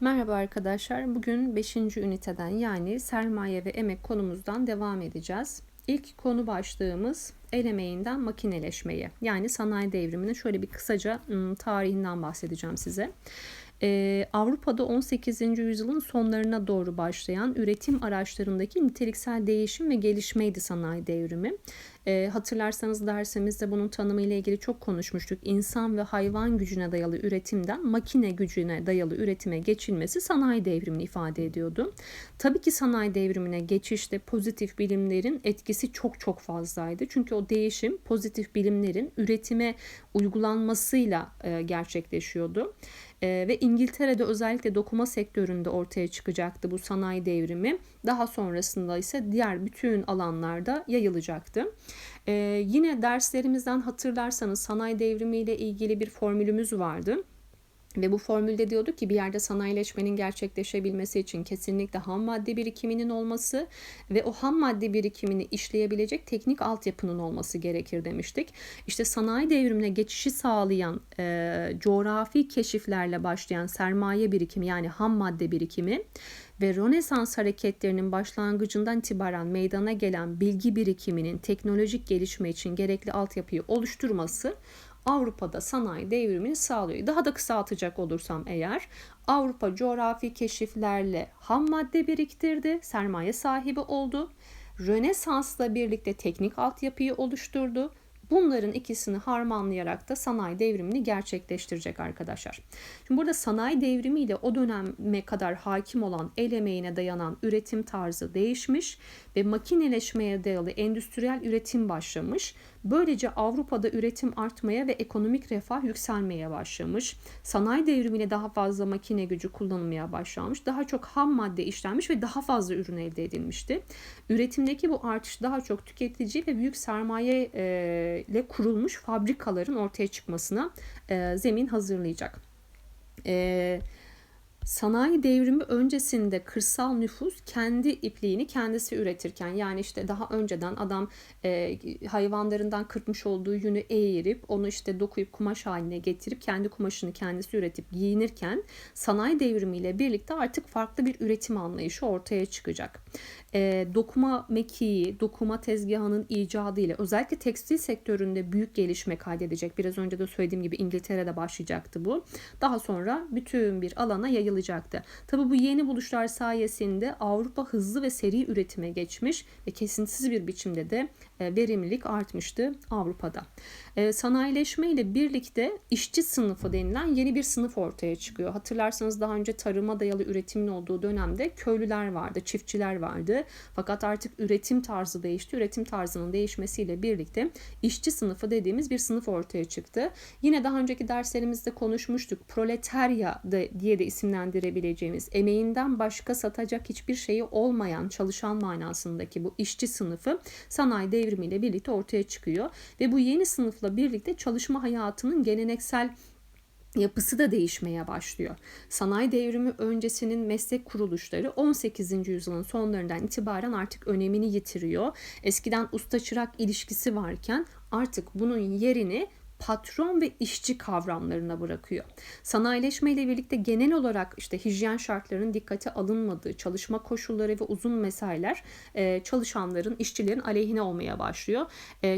Merhaba arkadaşlar. Bugün 5. üniteden yani sermaye ve emek konumuzdan devam edeceğiz. İlk konu başlığımız el emeğinden makineleşmeye yani sanayi devriminin şöyle bir kısaca ım, tarihinden bahsedeceğim size. Ee, Avrupa'da 18. yüzyılın sonlarına doğru başlayan üretim araçlarındaki niteliksel değişim ve gelişmeydi sanayi devrimi. Ee, hatırlarsanız dersimizde bunun tanımı ile ilgili çok konuşmuştuk. İnsan ve hayvan gücüne dayalı üretimden makine gücüne dayalı üretime geçilmesi sanayi devrimini ifade ediyordu. Tabii ki sanayi devrimine geçişte pozitif bilimlerin etkisi çok çok fazlaydı. Çünkü o değişim pozitif bilimlerin üretime uygulanmasıyla e, gerçekleşiyordu. E, ve İngiltere'de özellikle dokuma sektöründe ortaya çıkacaktı bu sanayi devrimi. Daha sonrasında ise diğer bütün alanlarda yayılacaktı. E, yine derslerimizden hatırlarsanız sanayi devrimi ile ilgili bir formülümüz vardı. Ve bu formülde diyordu ki bir yerde sanayileşmenin gerçekleşebilmesi için kesinlikle ham madde birikiminin olması ve o ham madde birikimini işleyebilecek teknik altyapının olması gerekir demiştik. İşte sanayi devrimine geçişi sağlayan e, coğrafi keşiflerle başlayan sermaye birikimi yani ham madde birikimi ve Rönesans hareketlerinin başlangıcından itibaren meydana gelen bilgi birikiminin teknolojik gelişme için gerekli altyapıyı oluşturması Avrupa'da sanayi devrimini sağlıyor. Daha da kısaltacak olursam eğer Avrupa coğrafi keşiflerle ham madde biriktirdi, sermaye sahibi oldu. Rönesans'la birlikte teknik altyapıyı oluşturdu Bunların ikisini harmanlayarak da sanayi devrimini gerçekleştirecek arkadaşlar. Şimdi burada sanayi devrimiyle o döneme kadar hakim olan el emeğine dayanan üretim tarzı değişmiş ve makineleşmeye dayalı endüstriyel üretim başlamış. Böylece Avrupa'da üretim artmaya ve ekonomik refah yükselmeye başlamış. Sanayi devrimiyle daha fazla makine gücü kullanılmaya başlanmış. Daha çok ham madde işlenmiş ve daha fazla ürün elde edilmişti. Üretimdeki bu artış daha çok tüketici ve büyük sermaye ile kurulmuş fabrikaların ortaya çıkmasına zemin hazırlayacak. Eee Sanayi devrimi öncesinde kırsal nüfus kendi ipliğini kendisi üretirken yani işte daha önceden adam e, hayvanlarından kırpmış olduğu yünü eğirip onu işte dokuyup kumaş haline getirip kendi kumaşını kendisi üretip giyinirken sanayi devrimiyle birlikte artık farklı bir üretim anlayışı ortaya çıkacak. E, dokuma mekiği, dokuma tezgahının icadı ile özellikle tekstil sektöründe büyük gelişme kaydedecek. Biraz önce de söylediğim gibi İngiltere'de başlayacaktı bu. Daha sonra bütün bir alana yayılacak yayılacaktı. Tabi bu yeni buluşlar sayesinde Avrupa hızlı ve seri üretime geçmiş ve kesintisiz bir biçimde de e, verimlilik artmıştı Avrupa'da. E, sanayileşme ile birlikte işçi sınıfı denilen yeni bir sınıf ortaya çıkıyor. Hatırlarsanız daha önce tarıma dayalı üretimin olduğu dönemde köylüler vardı, çiftçiler vardı. Fakat artık üretim tarzı değişti. Üretim tarzının değişmesiyle birlikte işçi sınıfı dediğimiz bir sınıf ortaya çıktı. Yine daha önceki derslerimizde konuşmuştuk. Proletarya diye de isimlendirebileceğimiz emeğinden başka satacak hiçbir şeyi olmayan çalışan manasındaki bu işçi sınıfı sanayi devrimiyle birlikte ortaya çıkıyor ve bu yeni sınıfla birlikte çalışma hayatının geleneksel yapısı da değişmeye başlıyor. Sanayi devrimi öncesinin meslek kuruluşları 18. yüzyılın sonlarından itibaren artık önemini yitiriyor. Eskiden usta çırak ilişkisi varken artık bunun yerini patron ve işçi kavramlarına bırakıyor. Sanayileşme ile birlikte genel olarak işte hijyen şartlarının dikkate alınmadığı çalışma koşulları ve uzun mesailer çalışanların, işçilerin aleyhine olmaya başlıyor.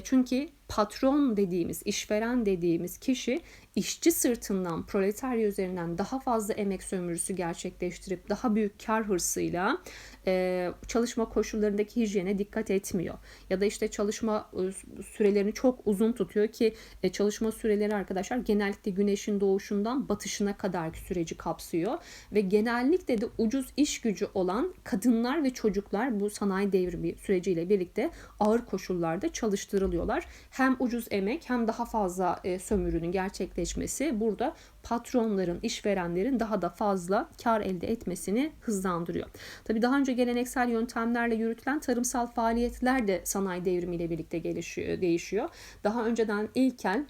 Çünkü patron dediğimiz, işveren dediğimiz kişi işçi sırtından, proletarya üzerinden daha fazla emek sömürüsü gerçekleştirip daha büyük kar hırsıyla e, çalışma koşullarındaki hijyene dikkat etmiyor. Ya da işte çalışma e, sürelerini çok uzun tutuyor ki e, çalışma süreleri arkadaşlar genellikle güneşin doğuşundan batışına kadar süreci kapsıyor. Ve genellikle de ucuz iş gücü olan kadınlar ve çocuklar bu sanayi devrimi süreciyle birlikte ağır koşullarda çalıştırılıyorlar hem ucuz emek hem daha fazla e, sömürünün gerçekleşmesi burada patronların, işverenlerin daha da fazla kar elde etmesini hızlandırıyor. Tabii daha önce geleneksel yöntemlerle yürütülen tarımsal faaliyetler de sanayi devrimiyle birlikte gelişiyor, değişiyor. Daha önceden ilkel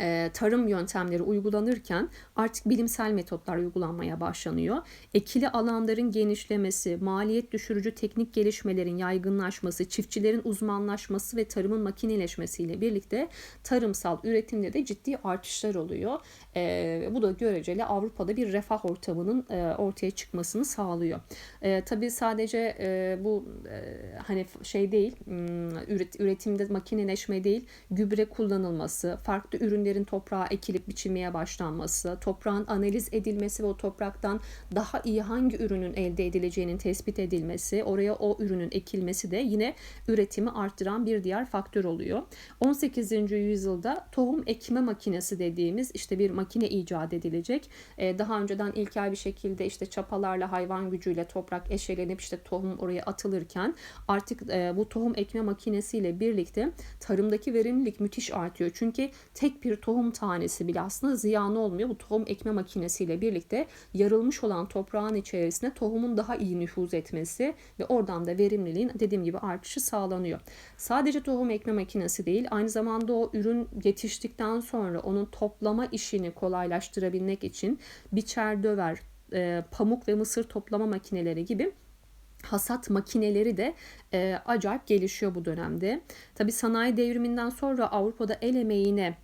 e, tarım yöntemleri uygulanırken artık bilimsel metotlar uygulanmaya başlanıyor. Ekili alanların genişlemesi, maliyet düşürücü teknik gelişmelerin yaygınlaşması, çiftçilerin uzmanlaşması ve tarımın makineleşmesiyle birlikte tarımsal üretimde de ciddi artışlar oluyor. E, bu da göreceli Avrupa'da bir refah ortamının e, ortaya çıkmasını sağlıyor. E, tabii sadece e, bu e, hani şey değil, üret, üretimde makineleşme değil, gübre kullanılması, farklı ürün ürünlerin toprağa ekilip biçilmeye başlanması, toprağın analiz edilmesi ve o topraktan daha iyi hangi ürünün elde edileceğinin tespit edilmesi, oraya o ürünün ekilmesi de yine üretimi arttıran bir diğer faktör oluyor. 18. yüzyılda tohum ekme makinesi dediğimiz işte bir makine icat edilecek. Ee, daha önceden ilkel bir şekilde işte çapalarla hayvan gücüyle toprak eşelenip işte tohum oraya atılırken artık e, bu tohum ekme makinesiyle birlikte tarımdaki verimlilik müthiş artıyor. Çünkü tek bir bir tohum tanesi bile aslında ziyan olmuyor. Bu tohum ekme makinesiyle birlikte yarılmış olan toprağın içerisine tohumun daha iyi nüfuz etmesi ve oradan da verimliliğin dediğim gibi artışı sağlanıyor. Sadece tohum ekme makinesi değil aynı zamanda o ürün yetiştikten sonra onun toplama işini kolaylaştırabilmek için biçer döver, e, pamuk ve mısır toplama makineleri gibi hasat makineleri de e, acayip gelişiyor bu dönemde. Tabi sanayi devriminden sonra Avrupa'da el emeğine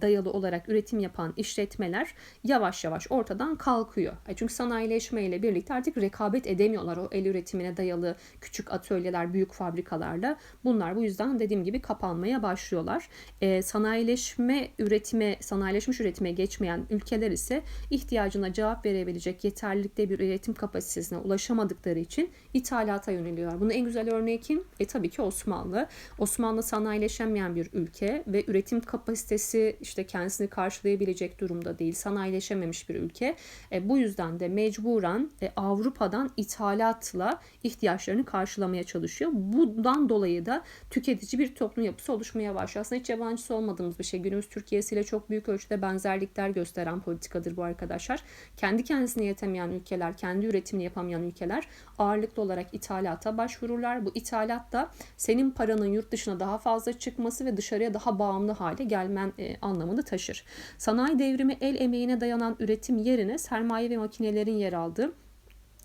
dayalı olarak üretim yapan işletmeler yavaş yavaş ortadan kalkıyor. E, çünkü sanayileşme ile birlikte artık rekabet edemiyorlar o el üretimine dayalı küçük atölyeler, büyük fabrikalarla. Bunlar bu yüzden dediğim gibi kapanmaya başlıyorlar. E, sanayileşme üretime, sanayileşmiş üretime geçmeyen ülkeler ise ihtiyacına cevap verebilecek yeterlilikte bir üretim kapasitesine ulaşamadıkları için ithalata yöneliyorlar. Bunun en güzel örneği kim? E tabii ki Osmanlı. Osmanlı sanayileşemeyen bir ülke ve üretim kapasitesi kendisi işte kendisini karşılayabilecek durumda değil. Sanayileşememiş bir ülke. E, bu yüzden de mecburen e, Avrupa'dan ithalatla ihtiyaçlarını karşılamaya çalışıyor. Bundan dolayı da tüketici bir toplum yapısı oluşmaya başlıyor. Aslında hiç yabancısı olmadığımız bir şey. Günümüz Türkiye'si ile çok büyük ölçüde benzerlikler gösteren politikadır bu arkadaşlar. Kendi kendisine yetemeyen ülkeler, kendi üretimini yapamayan ülkeler ağırlıklı olarak ithalata başvururlar. Bu ithalat da senin paranın yurt dışına daha fazla çıkması ve dışarıya daha bağımlı hale gelmen e, anlamını taşır. Sanayi devrimi el emeğine dayanan üretim yerine sermaye ve makinelerin yer aldığı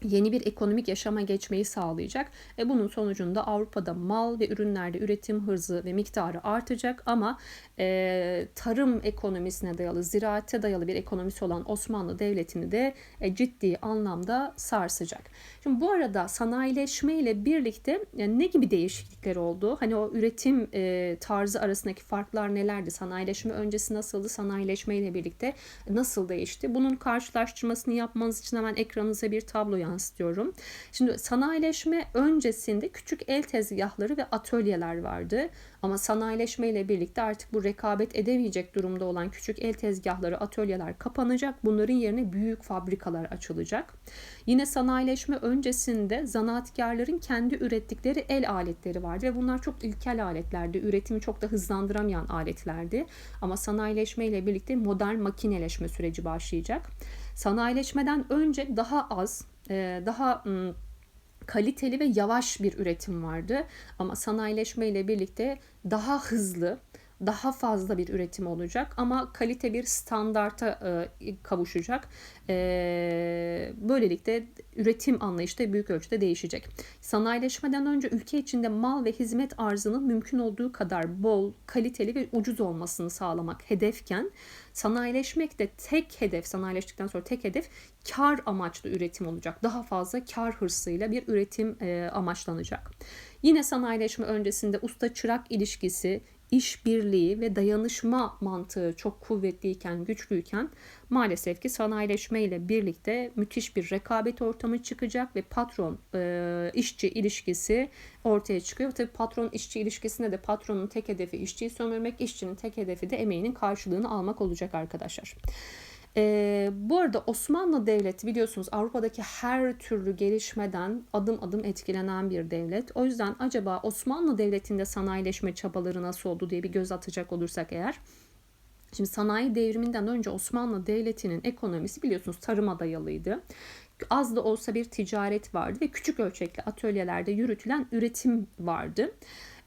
yeni bir ekonomik yaşama geçmeyi sağlayacak. E bunun sonucunda Avrupa'da mal ve ürünlerde üretim hızı ve miktarı artacak ama e, tarım ekonomisine dayalı, ziraate dayalı bir ekonomisi olan Osmanlı Devleti'ni de e, ciddi anlamda sarsacak. Şimdi bu arada sanayileşme ile birlikte yani ne gibi değişiklikler oldu? Hani o üretim e, tarzı arasındaki farklar nelerdi? Sanayileşme öncesi nasıldı? Sanayileşme ile birlikte nasıl değişti? Bunun karşılaştırmasını yapmanız için hemen ekranınıza bir tablo yansıtıyorum. Şimdi sanayileşme öncesinde küçük el tezgahları ve atölyeler vardı. Ama sanayileşme ile birlikte artık bu rekabet edemeyecek durumda olan küçük el tezgahları, atölyeler kapanacak. Bunların yerine büyük fabrikalar açılacak. Yine sanayileşme öncesinde zanaatkarların kendi ürettikleri el aletleri vardı ve bunlar çok ilkel aletlerdi. Üretimi çok da hızlandıramayan aletlerdi. Ama sanayileşme ile birlikte modern makineleşme süreci başlayacak. Sanayileşmeden önce daha az, daha kaliteli ve yavaş bir üretim vardı. Ama sanayileşme ile birlikte daha hızlı, daha fazla bir üretim olacak ama kalite bir standarta e, kavuşacak. E, böylelikle üretim anlayışı da büyük ölçüde değişecek. Sanayileşmeden önce ülke içinde mal ve hizmet arzının mümkün olduğu kadar bol, kaliteli ve ucuz olmasını sağlamak hedefken sanayileşmek de tek hedef, sanayileştikten sonra tek hedef kar amaçlı üretim olacak. Daha fazla kar hırsıyla bir üretim e, amaçlanacak. Yine sanayileşme öncesinde usta çırak ilişkisi, işbirliği ve dayanışma mantığı çok kuvvetliyken, güçlüyken maalesef ki sanayileşme ile birlikte müthiş bir rekabet ortamı çıkacak ve patron e, işçi ilişkisi ortaya çıkıyor. Tabii patron işçi ilişkisinde de patronun tek hedefi işçiyi sömürmek, işçinin tek hedefi de emeğinin karşılığını almak olacak arkadaşlar. E, bu arada Osmanlı Devleti biliyorsunuz Avrupa'daki her türlü gelişmeden adım adım etkilenen bir devlet. O yüzden acaba Osmanlı Devleti'nde sanayileşme çabaları nasıl oldu diye bir göz atacak olursak eğer Şimdi sanayi devriminden önce Osmanlı Devleti'nin ekonomisi biliyorsunuz tarıma dayalıydı. Az da olsa bir ticaret vardı ve küçük ölçekli atölyelerde yürütülen üretim vardı.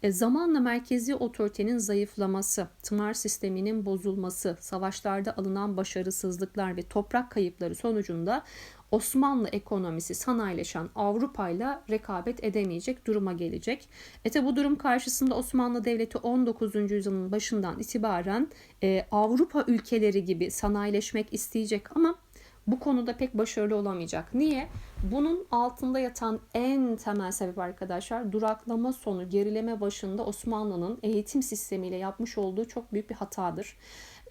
E, zamanla merkezi otoritenin zayıflaması, tımar sisteminin bozulması, savaşlarda alınan başarısızlıklar ve toprak kayıpları sonucunda Osmanlı ekonomisi sanayileşen Avrupa ile rekabet edemeyecek duruma gelecek. E bu durum karşısında Osmanlı Devleti 19. yüzyılın başından itibaren e, Avrupa ülkeleri gibi sanayileşmek isteyecek ama bu konuda pek başarılı olamayacak. Niye? Bunun altında yatan en temel sebep arkadaşlar duraklama sonu gerileme başında Osmanlı'nın eğitim sistemiyle yapmış olduğu çok büyük bir hatadır.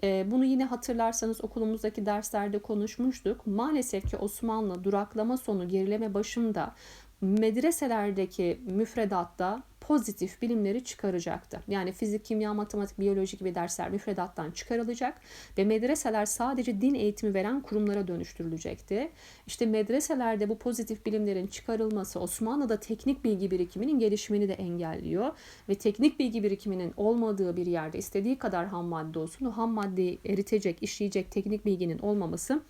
Ee, bunu yine hatırlarsanız okulumuzdaki derslerde konuşmuştuk. Maalesef ki Osmanlı duraklama sonu gerileme başında medreselerdeki müfredatta pozitif bilimleri çıkaracaktı. Yani fizik, kimya, matematik, biyoloji gibi dersler müfredattan çıkarılacak ve medreseler sadece din eğitimi veren kurumlara dönüştürülecekti. İşte medreselerde bu pozitif bilimlerin çıkarılması Osmanlı'da teknik bilgi birikiminin gelişimini de engelliyor ve teknik bilgi birikiminin olmadığı bir yerde istediği kadar ham madde olsun o ham maddeyi eritecek, işleyecek teknik bilginin olmaması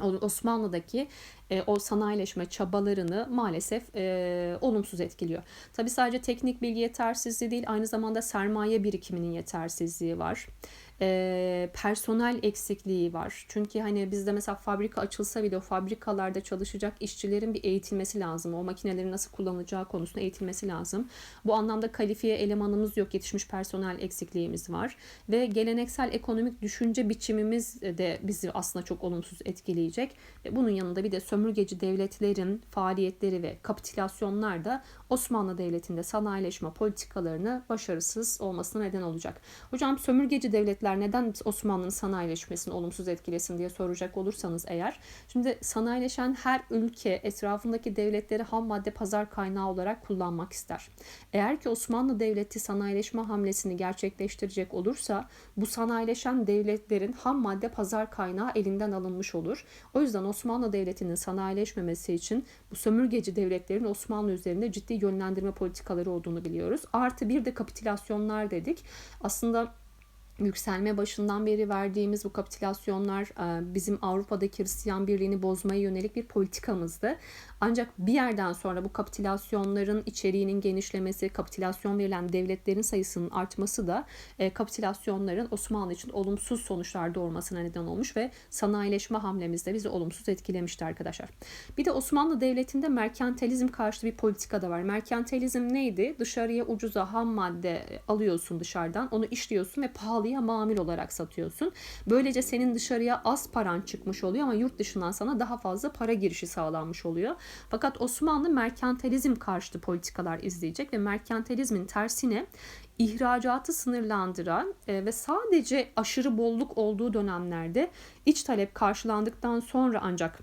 Osmanlı'daki e, o sanayileşme çabalarını maalesef e, olumsuz etkiliyor. Tabi sadece teknik bilgi yetersizliği değil aynı zamanda sermaye birikiminin yetersizliği var e, personel eksikliği var. Çünkü hani bizde mesela fabrika açılsa bile o fabrikalarda çalışacak işçilerin bir eğitilmesi lazım. O makineleri nasıl kullanacağı konusunda eğitilmesi lazım. Bu anlamda kalifiye elemanımız yok. Yetişmiş personel eksikliğimiz var. Ve geleneksel ekonomik düşünce biçimimiz de bizi aslında çok olumsuz etkileyecek. Ve bunun yanında bir de sömürgeci devletlerin faaliyetleri ve kapitülasyonlar da Osmanlı Devleti'nde sanayileşme politikalarını başarısız olmasına neden olacak. Hocam sömürgeci devletler neden Osmanlı'nın sanayileşmesini olumsuz etkilesin diye soracak olursanız eğer. Şimdi sanayileşen her ülke etrafındaki devletleri ham madde pazar kaynağı olarak kullanmak ister. Eğer ki Osmanlı Devleti sanayileşme hamlesini gerçekleştirecek olursa bu sanayileşen devletlerin ham madde pazar kaynağı elinden alınmış olur. O yüzden Osmanlı Devleti'nin sanayileşmemesi için bu sömürgeci devletlerin Osmanlı üzerinde ciddi yönlendirme politikaları olduğunu biliyoruz. Artı bir de kapitülasyonlar dedik. Aslında yükselme başından beri verdiğimiz bu kapitülasyonlar e, bizim Avrupa'daki Hristiyan birliğini bozmaya yönelik bir politikamızdı. Ancak bir yerden sonra bu kapitülasyonların içeriğinin genişlemesi, kapitülasyon verilen devletlerin sayısının artması da e, kapitülasyonların Osmanlı için olumsuz sonuçlar doğurmasına neden olmuş ve sanayileşme hamlemizde bizi olumsuz etkilemişti arkadaşlar. Bir de Osmanlı Devleti'nde merkantilizm karşıtı bir politika da var. Merkantilizm neydi? Dışarıya ucuza ham madde alıyorsun dışarıdan, onu işliyorsun ve pahalıya mamil olarak satıyorsun. Böylece senin dışarıya az paran çıkmış oluyor ama yurt dışından sana daha fazla para girişi sağlanmış oluyor. Fakat Osmanlı merkantilizm karşıtı politikalar izleyecek ve merkantilizmin tersine ihracatı sınırlandıran e, ve sadece aşırı bolluk olduğu dönemlerde iç talep karşılandıktan sonra ancak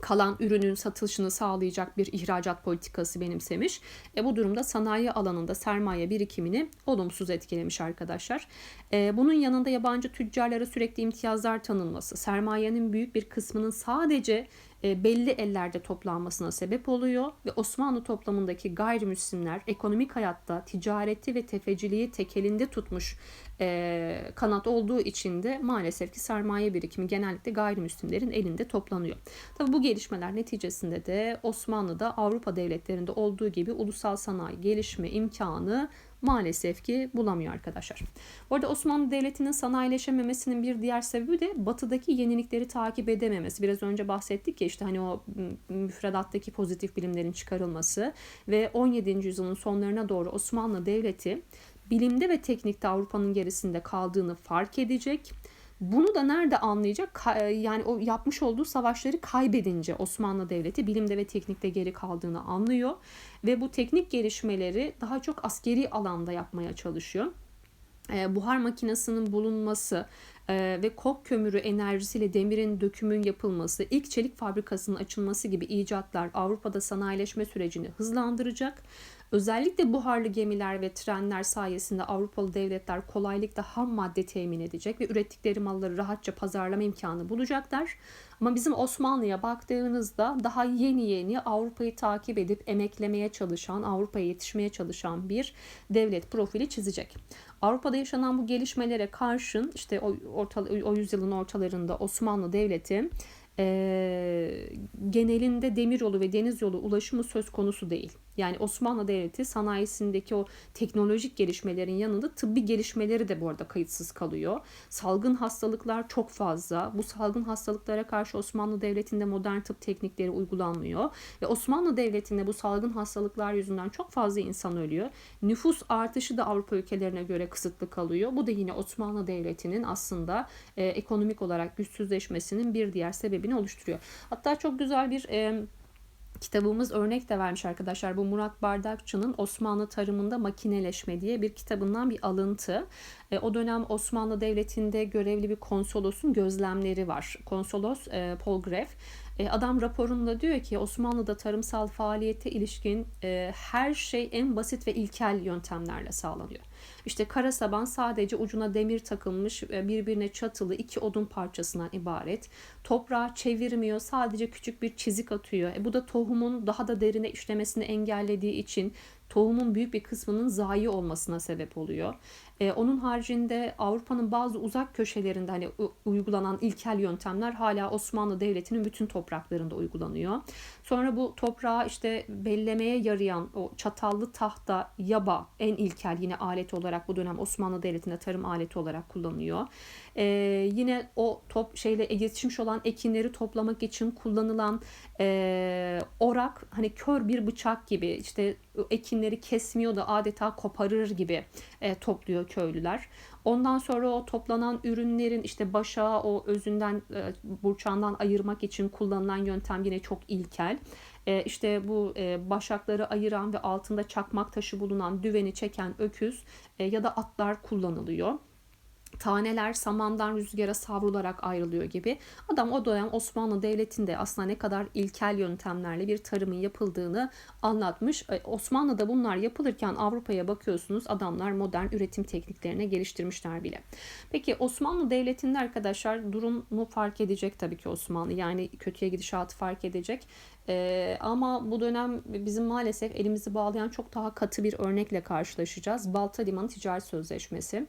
kalan ürünün satışını sağlayacak bir ihracat politikası benimsemiş. E, bu durumda sanayi alanında sermaye birikimini olumsuz etkilemiş arkadaşlar. E, bunun yanında yabancı tüccarlara sürekli imtiyazlar tanınması, sermayenin büyük bir kısmının sadece belli ellerde toplanmasına sebep oluyor ve Osmanlı toplamındaki gayrimüslimler ekonomik hayatta ticareti ve tefeciliği tekelinde tutmuş e, kanat olduğu için de maalesef ki sermaye birikimi genellikle gayrimüslimlerin elinde toplanıyor. Tabi bu gelişmeler neticesinde de Osmanlı'da Avrupa devletlerinde olduğu gibi ulusal sanayi gelişme imkanı maalesef ki bulamıyor arkadaşlar. Bu arada Osmanlı Devleti'nin sanayileşememesinin bir diğer sebebi de batıdaki yenilikleri takip edememesi. Biraz önce bahsettik ya işte hani o müfredattaki pozitif bilimlerin çıkarılması ve 17. yüzyılın sonlarına doğru Osmanlı Devleti bilimde ve teknikte Avrupa'nın gerisinde kaldığını fark edecek bunu da nerede anlayacak? E, yani o yapmış olduğu savaşları kaybedince Osmanlı Devleti bilimde ve teknikte geri kaldığını anlıyor ve bu teknik gelişmeleri daha çok askeri alanda yapmaya çalışıyor. E, buhar makinesinin bulunması e, ve kok kömürü enerjisiyle demirin dökümün yapılması, ilk çelik fabrikasının açılması gibi icatlar Avrupa'da sanayileşme sürecini hızlandıracak. Özellikle buharlı gemiler ve trenler sayesinde Avrupalı devletler kolaylıkla ham madde temin edecek ve ürettikleri malları rahatça pazarlama imkanı bulacaklar. Ama bizim Osmanlı'ya baktığınızda daha yeni yeni Avrupa'yı takip edip emeklemeye çalışan, Avrupa'ya yetişmeye çalışan bir devlet profili çizecek. Avrupa'da yaşanan bu gelişmelere karşın işte o, orta, o yüzyılın ortalarında Osmanlı Devleti e, genelinde demiryolu ve deniz yolu ulaşımı söz konusu değil. Yani Osmanlı Devleti sanayisindeki o teknolojik gelişmelerin yanında tıbbi gelişmeleri de bu arada kayıtsız kalıyor. Salgın hastalıklar çok fazla. Bu salgın hastalıklara karşı Osmanlı Devleti'nde modern tıp teknikleri uygulanmıyor. Ve Osmanlı Devleti'nde bu salgın hastalıklar yüzünden çok fazla insan ölüyor. Nüfus artışı da Avrupa ülkelerine göre kısıtlı kalıyor. Bu da yine Osmanlı Devleti'nin aslında e, ekonomik olarak güçsüzleşmesinin bir diğer sebebini oluşturuyor. Hatta çok güzel bir... E, kitabımız örnek de vermiş arkadaşlar. Bu Murat Bardakçı'nın Osmanlı Tarımında Makineleşme diye bir kitabından bir alıntı. E, o dönem Osmanlı Devleti'nde görevli bir konsolosun gözlemleri var. Konsolos e, Paul Greff. E, adam raporunda diyor ki Osmanlı'da tarımsal faaliyete ilişkin e, her şey en basit ve ilkel yöntemlerle sağlanıyor. İşte kara saban sadece ucuna demir takılmış e, birbirine çatılı iki odun parçasından ibaret. Toprağı çevirmiyor sadece küçük bir çizik atıyor. E bu da tohumun daha da derine işlemesini engellediği için tohumun büyük bir kısmının zayi olmasına sebep oluyor. Ee, onun haricinde Avrupa'nın bazı uzak köşelerinde hani uygulanan ilkel yöntemler hala Osmanlı Devleti'nin bütün topraklarında uygulanıyor. Sonra bu toprağı işte bellemeye yarayan o çatallı tahta, yaba en ilkel yine alet olarak bu dönem Osmanlı Devleti'nde tarım aleti olarak kullanılıyor. Ee, yine o top şeyle yetişmiş olan ekinleri toplamak için kullanılan e, orak hani kör bir bıçak gibi işte ekinleri kesmiyor da adeta koparır gibi e, topluyor köylüler. Ondan sonra o toplanan ürünlerin işte başağı o özünden e, burçağından ayırmak için kullanılan yöntem yine çok ilkel. E, işte bu e, başakları ayıran ve altında çakmak taşı bulunan düveni çeken öküz e, ya da atlar kullanılıyor taneler samandan rüzgara savrularak ayrılıyor gibi. Adam o dönem Osmanlı Devleti'nde aslında ne kadar ilkel yöntemlerle bir tarımın yapıldığını anlatmış. E, Osmanlı'da bunlar yapılırken Avrupa'ya bakıyorsunuz adamlar modern üretim tekniklerini geliştirmişler bile. Peki Osmanlı Devleti'nde arkadaşlar durumu fark edecek tabii ki Osmanlı. Yani kötüye gidişatı fark edecek. Ee, ama bu dönem bizim maalesef elimizi bağlayan çok daha katı bir örnekle karşılaşacağız. Balta Limanı Ticaret Sözleşmesi.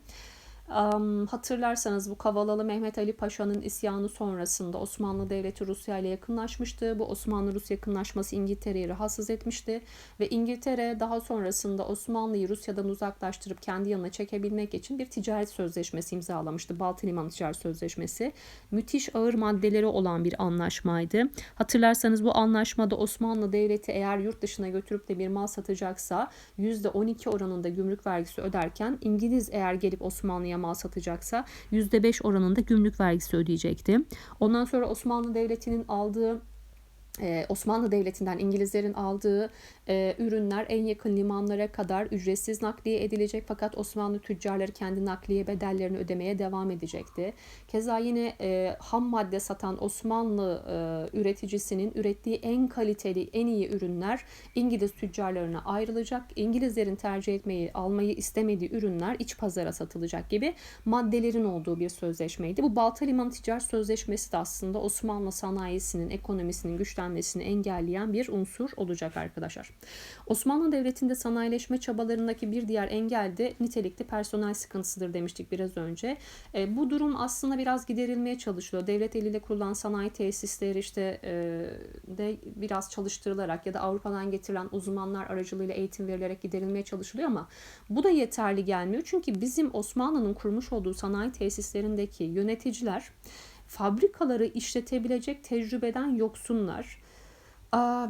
Hatırlarsanız bu Kavalalı Mehmet Ali Paşa'nın isyanı sonrasında Osmanlı Devleti Rusya ile yakınlaşmıştı. Bu Osmanlı-Rus yakınlaşması İngiltere'yi rahatsız etmişti ve İngiltere daha sonrasında Osmanlı'yı Rusya'dan uzaklaştırıp kendi yanına çekebilmek için bir ticaret sözleşmesi imzalamıştı. Baltı Limanı Ticaret Sözleşmesi. Müthiş ağır maddeleri olan bir anlaşmaydı. Hatırlarsanız bu anlaşmada Osmanlı Devleti eğer yurt dışına götürüp de bir mal satacaksa %12 oranında gümrük vergisi öderken İngiliz eğer gelip Osmanlı'ya mal satacaksa %5 oranında gümrük vergisi ödeyecekti. Ondan sonra Osmanlı Devleti'nin aldığı ee, Osmanlı Devleti'nden İngilizlerin aldığı e, ürünler en yakın limanlara kadar ücretsiz nakliye edilecek fakat Osmanlı tüccarları kendi nakliye bedellerini ödemeye devam edecekti. Keza yine e, ham madde satan Osmanlı e, üreticisinin ürettiği en kaliteli, en iyi ürünler İngiliz tüccarlarına ayrılacak. İngilizlerin tercih etmeyi, almayı istemediği ürünler iç pazara satılacak gibi maddelerin olduğu bir sözleşmeydi. Bu Balta Limanı Ticaret Sözleşmesi de aslında Osmanlı sanayisinin, ekonomisinin güçlenmesini engelleyen bir unsur olacak arkadaşlar. Osmanlı Devleti'nde sanayileşme çabalarındaki bir diğer engel de nitelikli personel sıkıntısıdır demiştik biraz önce. E, bu durum aslında biraz giderilmeye çalışılıyor. Devlet eliyle kurulan sanayi tesisleri işte e, de biraz çalıştırılarak ya da Avrupa'dan getirilen uzmanlar aracılığıyla eğitim verilerek giderilmeye çalışılıyor ama bu da yeterli gelmiyor. Çünkü bizim Osmanlı'nın kurmuş olduğu sanayi tesislerindeki yöneticiler fabrikaları işletebilecek tecrübeden yoksunlar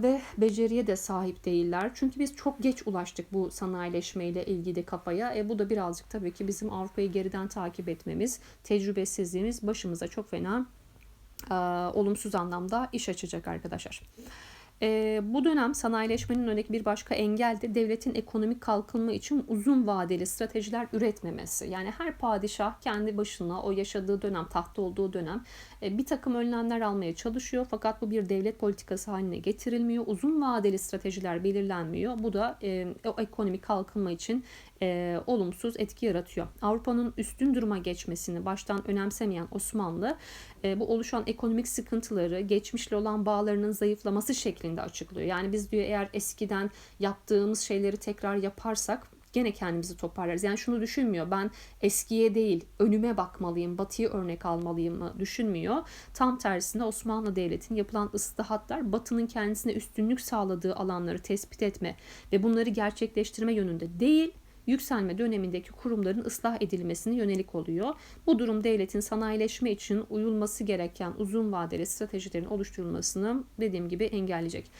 ve beceriye de sahip değiller. Çünkü biz çok geç ulaştık bu sanayileşmeyle ilgili kafaya. E, bu da birazcık tabii ki bizim Avrupa'yı geriden takip etmemiz, tecrübesizliğimiz başımıza çok fena e, olumsuz anlamda iş açacak arkadaşlar. E, bu dönem sanayileşmenin önündeki bir başka engel de devletin ekonomik kalkınma için uzun vadeli stratejiler üretmemesi. Yani her padişah kendi başına o yaşadığı dönem, tahtta olduğu dönem e, bir takım önlemler almaya çalışıyor. Fakat bu bir devlet politikası haline getirilmiyor. Uzun vadeli stratejiler belirlenmiyor. Bu da e, o ekonomik kalkınma için e, olumsuz etki yaratıyor. Avrupa'nın üstün duruma geçmesini baştan önemsemeyen Osmanlı e, bu oluşan ekonomik sıkıntıları geçmişle olan bağlarının zayıflaması şeklinde açıklıyor. Yani biz diyor eğer eskiden yaptığımız şeyleri tekrar yaparsak gene kendimizi toparlarız. Yani şunu düşünmüyor. Ben eskiye değil önüme bakmalıyım, batıyı örnek almalıyım mı düşünmüyor. Tam tersine Osmanlı Devleti'nin yapılan ıslahatlar batının kendisine üstünlük sağladığı alanları tespit etme ve bunları gerçekleştirme yönünde değil yükselme dönemindeki kurumların ıslah edilmesine yönelik oluyor. Bu durum devletin sanayileşme için uyulması gereken uzun vadeli stratejilerin oluşturulmasını dediğim gibi engelleyecek.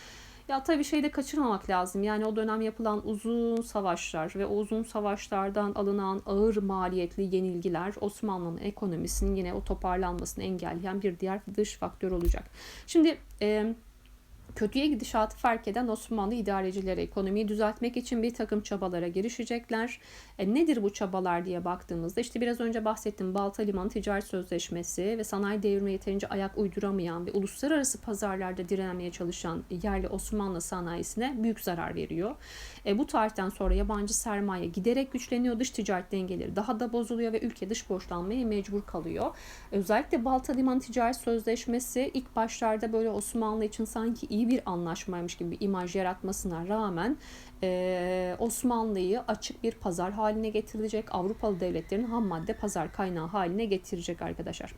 Ya tabii şey de kaçırmamak lazım. Yani o dönem yapılan uzun savaşlar ve o uzun savaşlardan alınan ağır maliyetli yenilgiler Osmanlı'nın ekonomisinin yine o toparlanmasını engelleyen bir diğer dış faktör olacak. Şimdi e, Kötüye gidişatı fark eden Osmanlı idarecileri ekonomiyi düzeltmek için bir takım çabalara girişecekler. E, nedir bu çabalar diye baktığımızda işte biraz önce bahsettim Balta Liman Ticaret Sözleşmesi ve sanayi devrimi yeterince ayak uyduramayan ve uluslararası pazarlarda direnmeye çalışan yerli Osmanlı sanayisine büyük zarar veriyor. E, bu tarihten sonra yabancı sermaye giderek güçleniyor, dış ticaret dengeleri daha da bozuluyor ve ülke dış borçlanmaya mecbur kalıyor. Özellikle Balta Liman Ticaret Sözleşmesi ilk başlarda böyle Osmanlı için sanki iyi bir anlaşmaymış gibi bir imaj yaratmasına rağmen e, Osmanlı'yı açık bir pazar haline getirecek. Avrupalı devletlerin ham madde pazar kaynağı haline getirecek arkadaşlar.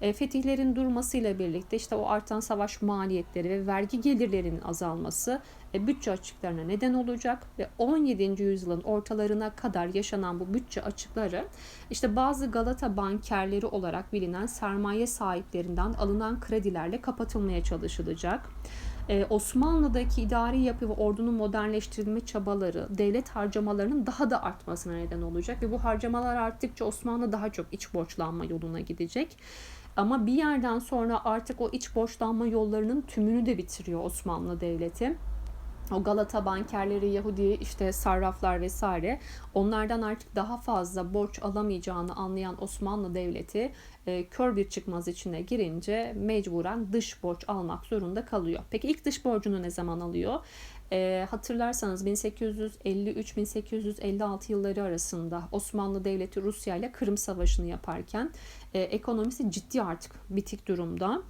E, fetihlerin durmasıyla birlikte işte o artan savaş maliyetleri ve vergi gelirlerinin azalması e, bütçe açıklarına neden olacak ve 17. yüzyılın ortalarına kadar yaşanan bu bütçe açıkları işte bazı Galata bankerleri olarak bilinen sermaye sahiplerinden alınan kredilerle kapatılmaya çalışılacak. Ee, Osmanlı'daki idari yapı ve ordunun modernleştirilme çabaları devlet harcamalarının daha da artmasına neden olacak ve bu harcamalar arttıkça Osmanlı daha çok iç borçlanma yoluna gidecek. Ama bir yerden sonra artık o iç borçlanma yollarının tümünü de bitiriyor Osmanlı Devleti o Galata bankerleri, Yahudi işte sarraflar vesaire onlardan artık daha fazla borç alamayacağını anlayan Osmanlı Devleti e, kör bir çıkmaz içine girince mecburen dış borç almak zorunda kalıyor. Peki ilk dış borcunu ne zaman alıyor? E, hatırlarsanız 1853-1856 yılları arasında Osmanlı Devleti Rusya ile Kırım Savaşı'nı yaparken e, ekonomisi ciddi artık bitik durumda.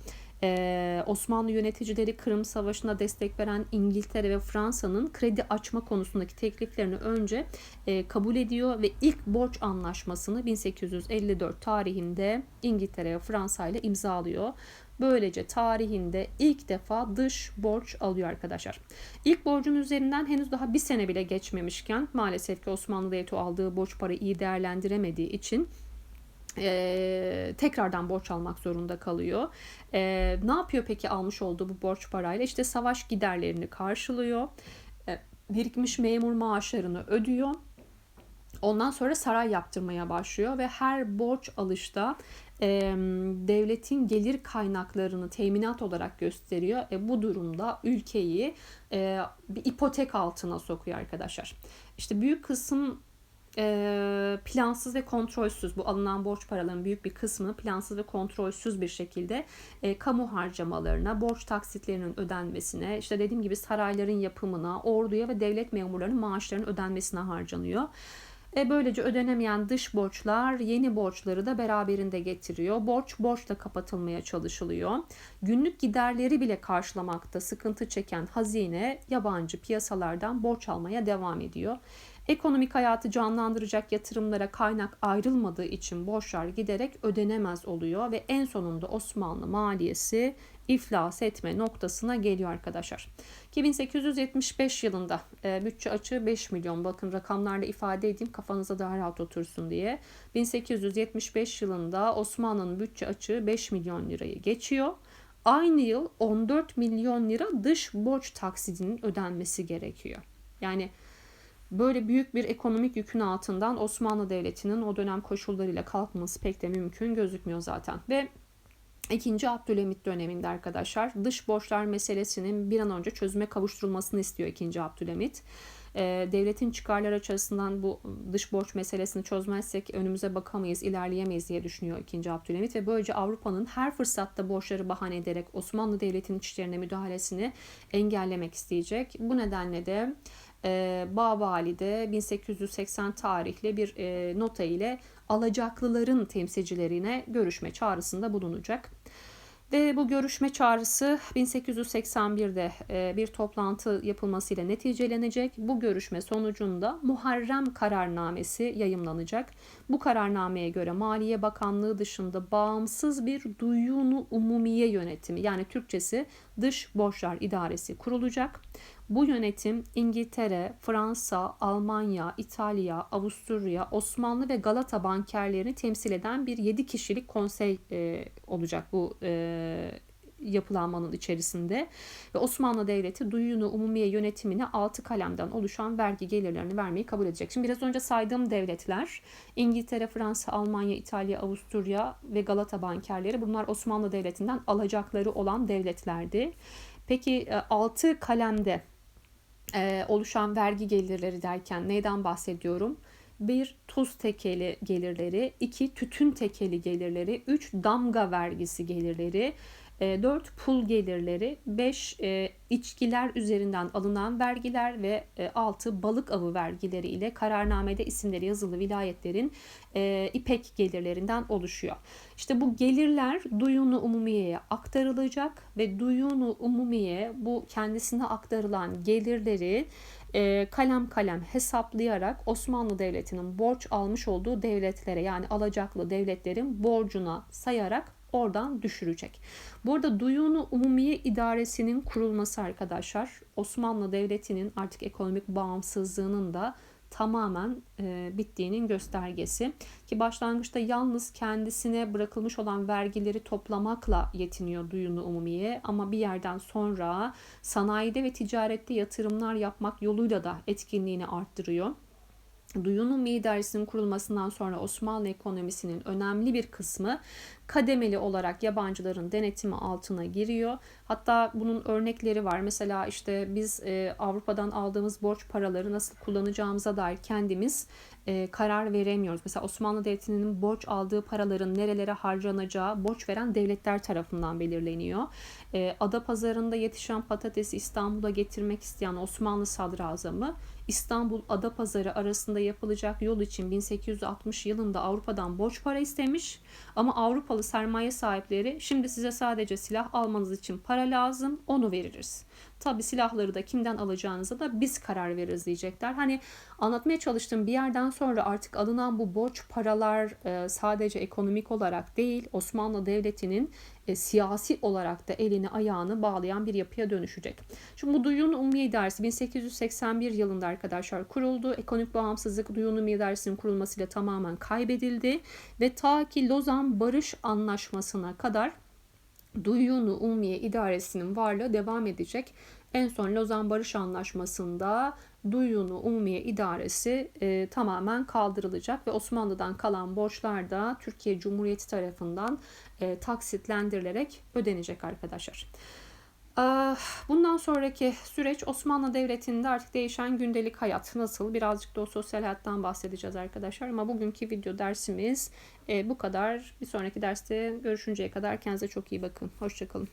Ee, Osmanlı yöneticileri Kırım Savaşı'na destek veren İngiltere ve Fransa'nın kredi açma konusundaki tekliflerini önce e, kabul ediyor ve ilk borç anlaşmasını 1854 tarihinde İngiltere ve Fransa ile imzalıyor. Böylece tarihinde ilk defa dış borç alıyor arkadaşlar. İlk borcun üzerinden henüz daha bir sene bile geçmemişken maalesef ki Osmanlı devleti aldığı borç parayı iyi değerlendiremediği için e, tekrardan borç almak zorunda kalıyor. E, ne yapıyor peki almış olduğu bu borç parayla? İşte savaş giderlerini karşılıyor. E, birikmiş memur maaşlarını ödüyor. Ondan sonra saray yaptırmaya başlıyor ve her borç alışta e, devletin gelir kaynaklarını teminat olarak gösteriyor. E, bu durumda ülkeyi e, bir ipotek altına sokuyor arkadaşlar. İşte büyük kısım e, plansız ve kontrolsüz bu alınan borç paralarının büyük bir kısmını plansız ve kontrolsüz bir şekilde e, kamu harcamalarına, borç taksitlerinin ödenmesine, işte dediğim gibi sarayların yapımına, orduya ve devlet memurlarının maaşlarının ödenmesine harcanıyor. E böylece ödenemeyen dış borçlar yeni borçları da beraberinde getiriyor. Borç borçla kapatılmaya çalışılıyor. Günlük giderleri bile karşılamakta sıkıntı çeken hazine yabancı piyasalardan borç almaya devam ediyor. Ekonomik hayatı canlandıracak yatırımlara kaynak ayrılmadığı için borçlar giderek ödenemez oluyor ve en sonunda Osmanlı maliyesi iflas etme noktasına geliyor arkadaşlar. 2875 yılında e, bütçe açığı 5 milyon. Bakın rakamlarla ifade edeyim kafanıza daha rahat otursun diye. 1875 yılında Osmanlı'nın bütçe açığı 5 milyon lirayı geçiyor. Aynı yıl 14 milyon lira dış borç taksidinin ödenmesi gerekiyor. Yani Böyle büyük bir ekonomik yükün altından Osmanlı Devleti'nin o dönem koşullarıyla kalkması pek de mümkün gözükmüyor zaten. Ve İkinci Abdülhamit döneminde arkadaşlar dış borçlar meselesinin bir an önce çözüme kavuşturulmasını istiyor ikinci Abdülhamit. Ee, devletin çıkarları açısından bu dış borç meselesini çözmezsek önümüze bakamayız, ilerleyemeyiz diye düşünüyor ikinci Abdülhamit ve böylece Avrupa'nın her fırsatta borçları bahane ederek Osmanlı Devleti'nin içlerine müdahalesini engellemek isteyecek. Bu nedenle de e, Babali'de 1880 tarihli bir e, nota ile alacaklıların temsilcilerine görüşme çağrısında bulunacak. Ve bu görüşme çağrısı 1881'de e, bir toplantı yapılmasıyla neticelenecek. Bu görüşme sonucunda Muharrem kararnamesi yayımlanacak. Bu kararnameye göre Maliye Bakanlığı dışında bağımsız bir duyunu umumiye yönetimi yani Türkçesi dış borçlar idaresi kurulacak. Bu yönetim İngiltere, Fransa, Almanya, İtalya, Avusturya, Osmanlı ve Galata bankerlerini temsil eden bir 7 kişilik konsey e, olacak bu e, yapılanmanın içerisinde ve Osmanlı Devleti duyunu umumiye yönetimine 6 kalemden oluşan vergi gelirlerini vermeyi kabul edecek. Şimdi biraz önce saydığım devletler İngiltere, Fransa, Almanya, İtalya, Avusturya ve Galata bankerleri bunlar Osmanlı Devleti'nden alacakları olan devletlerdi. Peki 6 kalemde e, oluşan vergi gelirleri derken neyden bahsediyorum? Bir tuz tekeli gelirleri, iki tütün tekeli gelirleri, üç damga vergisi gelirleri, 4 e, pul gelirleri, 5 e, içkiler üzerinden alınan vergiler ve 6 e, balık avı vergileri ile kararnamede isimleri yazılı vilayetlerin ipek gelirlerinden oluşuyor. İşte bu gelirler duyunu umumiyeye aktarılacak ve duyunu umumiye bu kendisine aktarılan gelirleri kalem kalem hesaplayarak Osmanlı Devleti'nin borç almış olduğu devletlere yani alacaklı devletlerin borcuna sayarak oradan düşürecek. Bu arada Duyunu Umumiye İdaresi'nin kurulması arkadaşlar Osmanlı Devleti'nin artık ekonomik bağımsızlığının da tamamen e, bittiğinin göstergesi. Ki başlangıçta yalnız kendisine bırakılmış olan vergileri toplamakla yetiniyor Duyunu Umumiye ama bir yerden sonra sanayide ve ticarette yatırımlar yapmak yoluyla da etkinliğini arttırıyor. Duyunun Miğdersi'nin kurulmasından sonra Osmanlı ekonomisinin önemli bir kısmı kademeli olarak yabancıların denetimi altına giriyor. Hatta bunun örnekleri var. Mesela işte biz e, Avrupa'dan aldığımız borç paraları nasıl kullanacağımıza dair kendimiz e, karar veremiyoruz. Mesela Osmanlı Devleti'nin borç aldığı paraların nerelere harcanacağı borç veren devletler tarafından belirleniyor. E, Ada pazarında yetişen patatesi İstanbul'a getirmek isteyen Osmanlı sadrazamı İstanbul Adapazarı arasında yapılacak yol için 1860 yılında Avrupa'dan borç para istemiş. Ama Avrupalı sermaye sahipleri şimdi size sadece silah almanız için para lazım onu veririz. Tabi silahları da kimden alacağınıza da biz karar veririz diyecekler. Hani anlatmaya çalıştığım bir yerden sonra artık alınan bu borç paralar e, sadece ekonomik olarak değil Osmanlı Devleti'nin e, siyasi olarak da elini ayağını bağlayan bir yapıya dönüşecek. Şimdi bu Duyun Ummiye İdaresi 1881 yılında arkadaşlar kuruldu. Ekonomik bağımsızlık Duyun Ummiye İdaresi'nin kurulmasıyla tamamen kaybedildi ve ta ki Lozan Barış Anlaşması'na kadar Duyunu Ummiye İdaresi'nin varlığı devam edecek. En son Lozan Barış Anlaşması'nda Duyunu Umumiye İdaresi e, tamamen kaldırılacak ve Osmanlı'dan kalan borçlar da Türkiye Cumhuriyeti tarafından e, taksitlendirilerek ödenecek arkadaşlar. Ah, bundan sonraki süreç Osmanlı Devleti'nde artık değişen gündelik hayat nasıl? Birazcık da o sosyal hayattan bahsedeceğiz arkadaşlar. Ama bugünkü video dersimiz e, bu kadar. Bir sonraki derste görüşünceye kadar kendinize çok iyi bakın. Hoşçakalın.